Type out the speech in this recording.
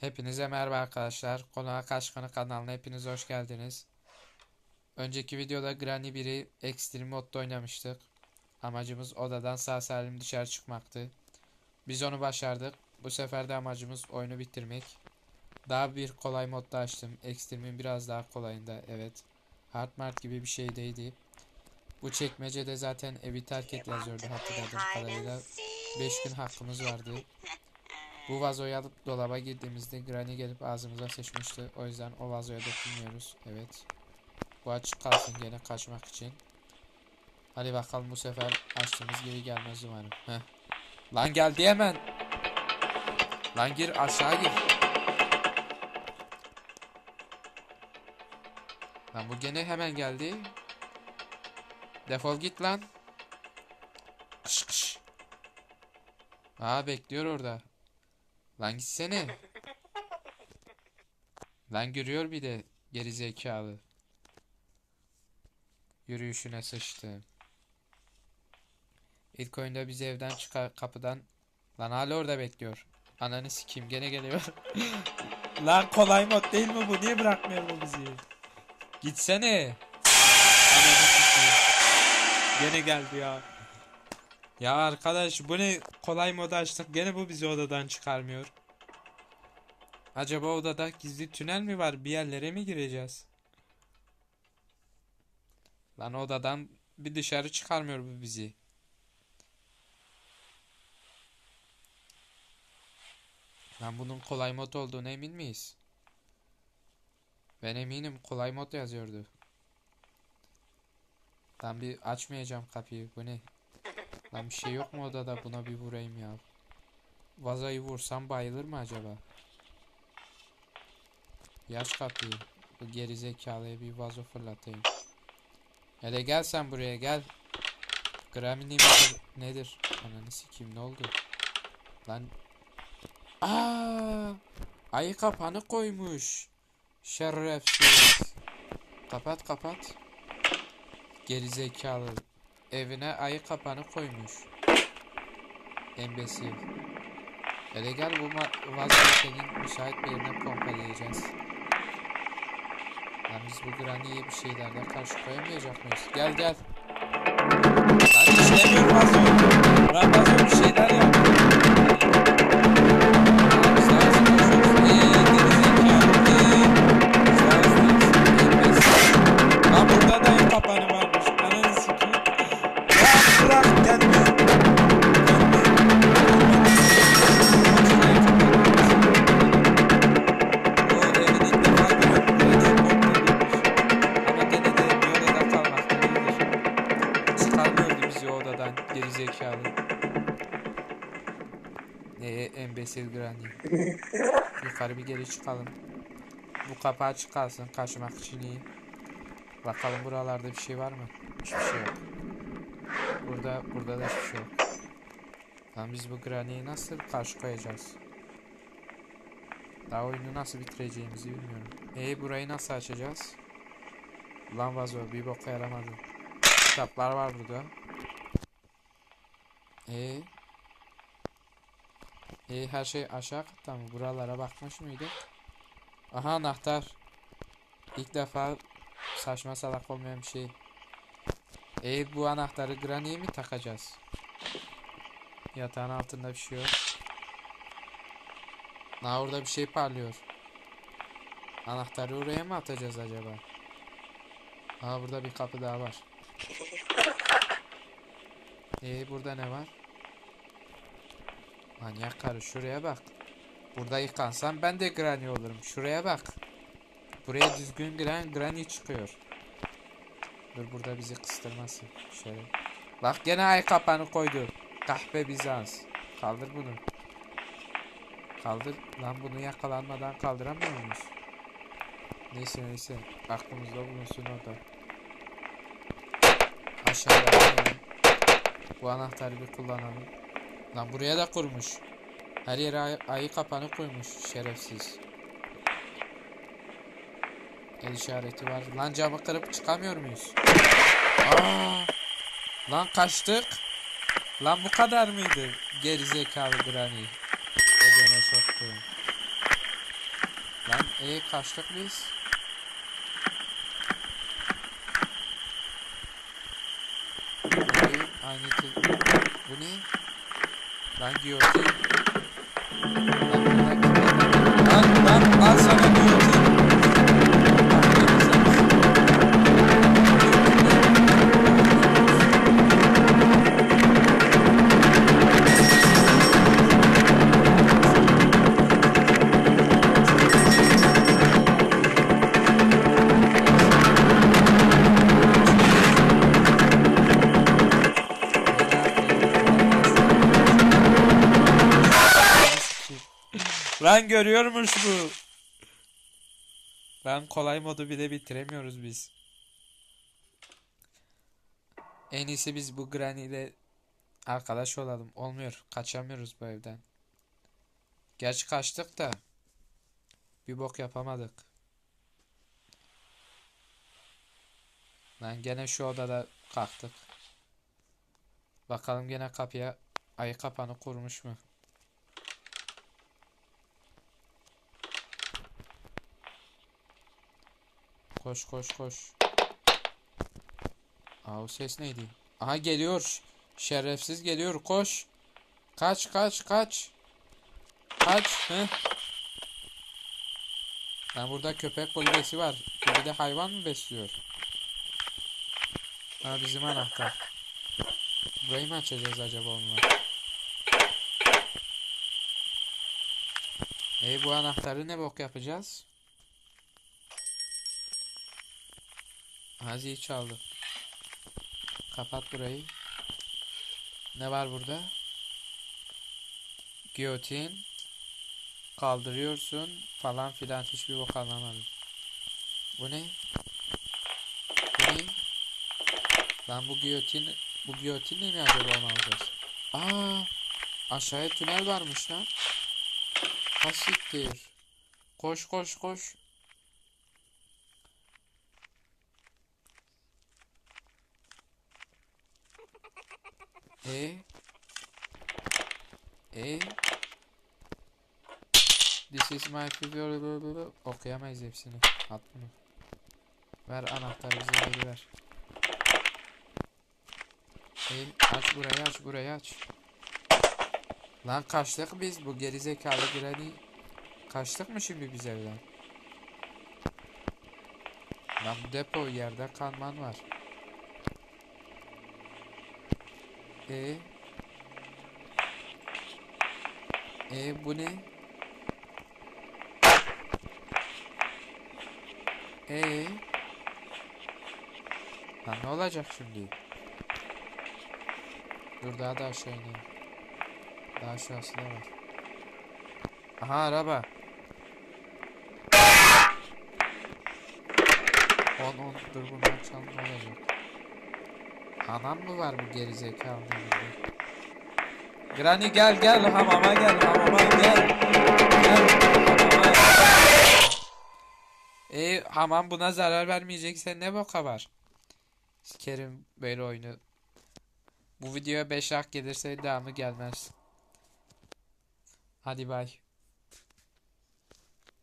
Hepinize merhaba arkadaşlar. Konağa Kaşkanı kanalına hepiniz hoş geldiniz. Önceki videoda Granny 1'i Extreme modda oynamıştık. Amacımız odadan sağ salim dışarı çıkmaktı. Biz onu başardık. Bu sefer de amacımız oyunu bitirmek. Daha bir kolay modda açtım. Extreme'in biraz daha kolayında evet. Hard Mart gibi bir şeydeydi. Bu çekmecede zaten evi terk et yazıyordu hatırladığım kadarıyla. 5 gün hakkımız vardı. Bu vazoyu alıp dolaba girdiğimizde Granny gelip ağzımıza sıçmıştı. O yüzden o vazoya dokunmuyoruz. Evet. Bu açık kalsın gene kaçmak için. Hadi bakalım bu sefer açtığımız gibi gelmez umarım. Heh. Lan geldi hemen. Lan gir aşağı gir. Lan bu gene hemen geldi. Defol git lan. Kış kış. Aa bekliyor orada. Lan gitsene. Lan görüyor bir de geri zekalı. Yürüyüşüne sıçtı. İlk oyunda bizi evden çıkar kapıdan. Lan hala orada bekliyor. Ananı sikeyim gene geliyor. Lan kolay mod değil mi bu? Niye bırakmıyor bu bizi? Gitsene. Ananı sikeyim. Gene geldi ya. Ya arkadaş bu ne kolay moda açtık gene bu bizi odadan çıkarmıyor. Acaba odada gizli tünel mi var bir yerlere mi gireceğiz? Lan odadan bir dışarı çıkarmıyor bu bizi. Lan bunun kolay mod olduğuna emin miyiz? Ben eminim kolay mod yazıyordu. Lan bir açmayacağım kapıyı bu ne? Lan bir şey yok mu odada buna bir vurayım ya. Vazayı vursam bayılır mı acaba? Yaş kapıyı. Bu gerizekalıya bir vazo fırlatayım. Hele gel sen buraya gel. Grammy nedir? nedir? Ananı sikeyim ne oldu? Lan. Aa! Ayı kapanı koymuş. Şerefsiz. Kapat kapat. Gerizekalı. Evine ayı kapanı koymuş. Embesil. Hele gel bu vazoyu senin müsait bir yerine pompalayacağız. Lan biz bu Granny'ye bir şeylerden karşı koyamayacak mıyız? Gel gel. Lan işlemiyor vazo. Lan vazo bir şeyler Yukarı bir geri çıkalım. Bu kapağı çıkarsın kaçmak için iyi. Bakalım buralarda bir şey var mı? Hiçbir şey yok. Burada burada da hiçbir şey yok. Lan biz bu Granny'yi nasıl karşı koyacağız? Daha oyunu nasıl bitireceğimizi bilmiyorum. E burayı nasıl açacağız? Lan vazo bir boka yaramadı. Kitaplar var burada. E e her şey aşağı katta mı? Buralara bakmış mıydık? Aha anahtar. İlk defa saçma salak olmayan bir şey. E bu anahtarı Granny'ye mi takacağız? Yatağın altında bir şey yok. Na orada bir şey parlıyor. Anahtarı oraya mı atacağız acaba? Aa burada bir kapı daha var. Ee burada ne var? Manyak karı şuraya bak. Burada yıkansam ben de Granny olurum. Şuraya bak. Buraya düzgün giren Granny çıkıyor. Dur burada bizi kıstırmasın. Şöyle. Bak gene ay kapanı koydu. Kahpe Bizans. Kaldır bunu. Kaldır. Lan bunu yakalanmadan kaldıramıyor muyuz? Neyse neyse. Aklımızda bulunsun orada. Aşağıda. Bu anahtarı bir kullanalım. Lan buraya da kurmuş. Her yere ay ayı kapanı koymuş. Şerefsiz. El işareti var. Lan camı kırıp çıkamıyor muyuz? Aa! Lan kaçtık. Lan bu kadar mıydı? Gerizekalı Granny. Edene soktu. İyi kaçtık biz. İyi, aynı Bu ne? Lan giyotin. Lan burada kilitledim. Lan lan al sana Lan görüyormuş bu. Lan kolay modu bile bitiremiyoruz biz. En iyisi biz bu Granny ile arkadaş olalım. Olmuyor. Kaçamıyoruz bu evden. Gerçi kaçtık da bir bok yapamadık. Lan gene şu odada kalktık. Bakalım gene kapıya ayı kapanı kurmuş mu? Koş koş koş. Aa o ses neydi? Aha geliyor. Şerefsiz geliyor. Koş. Kaç kaç kaç. Kaç. Hı? Lan burada köpek kulübesi var. Bir de hayvan mı besliyor? Ha bizim anahtar. Burayı mı açacağız acaba onunla? E bu anahtarı ne bok yapacağız? Aha zil çaldı. Kapat burayı. Ne var burada? Giyotin. Kaldırıyorsun falan filan hiçbir bok anlamadım. Bu ne? Bu ne? Lan bu giyotin bu giyotinle mi acaba onu alacağız? Aa, aşağıya tünel varmış lan. Hasiktir. Koş koş koş. E E This is my favorite okuyamayız hepsini. At bunu. Ver anahtarı bize geri ver. E aç burayı aç burayı aç. Lan kaçtık biz bu gerizekalı Granny. Kaçtık mı şimdi biz evden? Lan depo yerde kanman var. E E bu ne? E Lan ne olacak şimdi? Dur daha da aşağı ineyim. Daha aşağısı da var. Aha araba. 10 10 dur bunu açalım ne olacak? Anam mı var bu gerizekalı? Granny gel gel hamama gel hamama gel. Gel. E hamam buna zarar vermeyecekse ne boka var? Sikerim böyle oyunu. Bu videoya 5 like gelirse devamı gelmez. Hadi bay.